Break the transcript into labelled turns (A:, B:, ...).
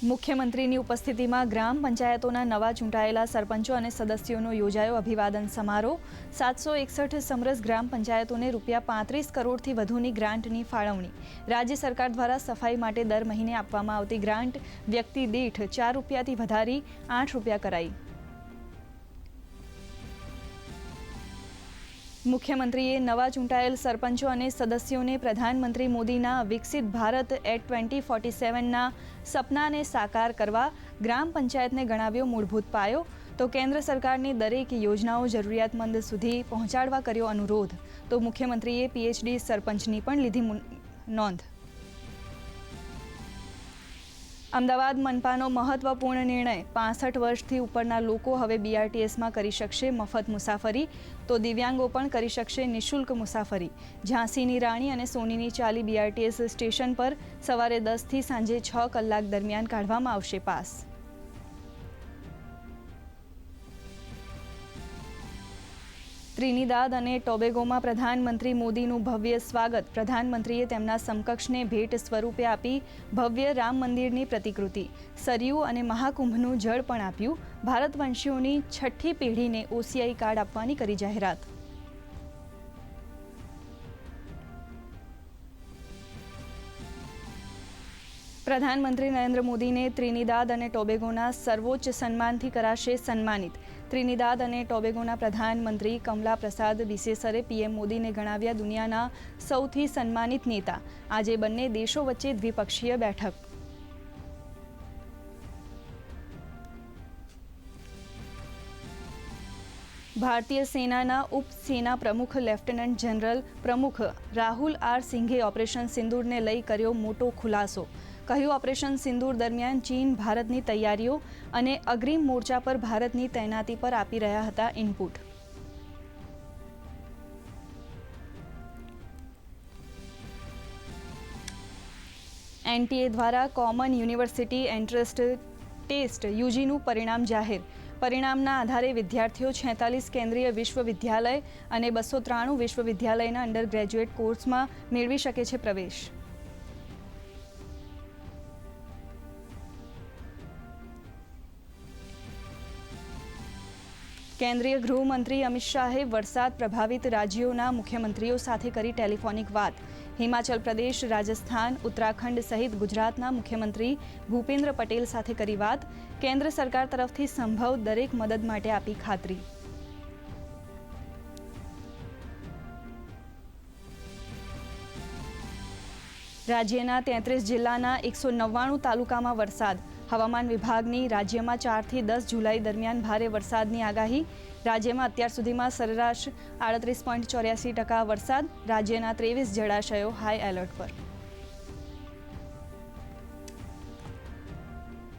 A: મુખ્યમંત્રીની ઉપસ્થિતિમાં ગ્રામ પંચાયતોના નવા ચૂંટાયેલા સરપંચો અને સદસ્યોનો યોજાયો અભિવાદન સમારોહ. સાતસો એકસઠ સમરસ ગ્રામ પંચાયતોને રૂપિયા પાંત્રીસ કરોડથી વધુની ગ્રાન્ટની ફાળવણી. રાજ્ય સરકાર દ્વારા સફાઈ માટે દર મહિને આપવામાં આવતી ગ્રાન્ટ વ્યક્તિ દીઠ ચાર રૂપિયાથી વધારી આઠ રૂપિયા કરાઈ. મુખ્યમંત્રીએ નવા ચૂંટાયેલ સરપંચો અને સદસ્યોને પ્રધાનમંત્રી મોદીના વિકસિત ભારત એટ ટ્વેન્ટી ફોર્ટી સેવનના સપનાને સાકાર કરવા ગ્રામ પંચાયતને ગણાવ્યો મૂળભૂત પાયો. તો કેન્દ્ર સરકારની દરેક યોજનાઓ જરૂરિયાતમંદ સુધી પહોંચાડવા કર્યો અનુરોધ. તો મુખ્યમંત્રીએ પીએચડી સરપંચની પણ લીધી નોંધ. અમદાવાદ મનપાનો મહત્વપૂર્ણ નિર્ણય. પાસઠ વર્ષથી ઉપરના લોકો હવે બીઆરટીએસમાં કરી શકશે મફત મુસાફરી. તો દિવ્યાંગો પણ કરી શકશે નિઃશુલ્ક મુસાફરી. ઝાંસીની રાણી અને સોનીની ચાલી બીઆરટીએસ સ્ટેશન પર સવારે દસથી સાંજે છ કલાક દરમિયાન કાઢવામાં આવશે પાસ. ત્રિનિદાદ અને ટોબેગોમાં પ્રધાનમંત્રી મોદીનું ભવ્ય સ્વાગત. પ્રધાનમંત્રીએ તેમના સમકક્ષને ભેટ સ્વરૂપે આપી ભવ્ય રામ મંદિરની પ્રતિકૃતિ, સરયુ અને મહાકુંભનું જળ પણ આપ્યું. ભારતવંશીઓની છઠ્ઠી પેઢીને ઓસીઆઈ કાર્ડ આપવાની કરી જાહેરાત. પ્રધાનમંત્રી નરેન્દ્ર મોદીને ત્રિનિદાદ અને ટોબેગોના સર્વોચ્ચ સન્માનથી કરાશે સન્માનિત. ત્રિનિદાદ અને ટોબેગોના પ્રધાનમંત્રી કમલા પ્રસાદ બિસેસરે પીએમ મોદીને ગણાવ્યા દુનિયાના સૌથી સન્માનિત નેતા. આજે બંને દેશો વચ્ચે દ્વિપક્ષીય બેઠક. ભારતીય સેનાના ઉપસેના પ્રમુખ, લેફ્ટનન્ટ જનરલ પ્રમુખ રાહુલ આર સિંઘે ઓપરેશન સિંદૂરને લઈ કર્યો મોટો ખુલાસો. કહ્યું, ઓપરેશન સિંદૂર દરમિયાન ચીન ભારતની તૈયારીઓ અને અગ્રિમ મોરચા પર ભારતની તૈનાતી પર આપી રહ્યા હતા ઇનપુટ. એનટીએ દ્વારા કોમન યુનિવર્સિટી એન્ટ્રસ્ટ ટેસ્ટ યુજીનું પરિણામ જાહેર. પરિણામના આધારે વિદ્યાર્થીઓ છેતાલીસ કેન્દ્રીય વિશ્વવિદ્યાલય અને બસો ત્રાણું વિશ્વવિદ્યાલયના અંડર ગ્રેજ્યુએટ કોર્સમાં મેળવી શકે છે પ્રવેશ. કેન્દ્રીય ગૃહમંત્રી અમિત શાહે વરસાદ પ્રભાવિત રાજ્યોના મુખ્યમંત્રીઓ સાથે કરી ટેલિફોનિક વાત. હિમાચલ પ્રદેશ, રાજસ્થાન, ઉત્તરાખંડ સહિત ગુજરાતના મુખ્યમંત્રી ભૂપેન્દ્ર પટેલ સાથે કરી વાત. કેન્દ્ર સરકાર તરફથી સંભવ દરેક મદદ માટે આપી ખાતરી. રાજ્યના તેત્રીસ જિલ્લાના એકસો નવ્વાણું તાલુકામાં વરસાદ. હવામાન વિભાગની રાજ્યમાં ચારથી દસ જુલાઈ દરમિયાન ભારે વરસાદની આગાહી. રાજ્યમાં અત્યાર સુધીમાં સરેરાશ આડત્રીસ પોઈન્ટ ચોર્યાસી ટકા વરસાદ. રાજ્યના ત્રેવીસ જળાશયો હાઈ એલર્ટ પર.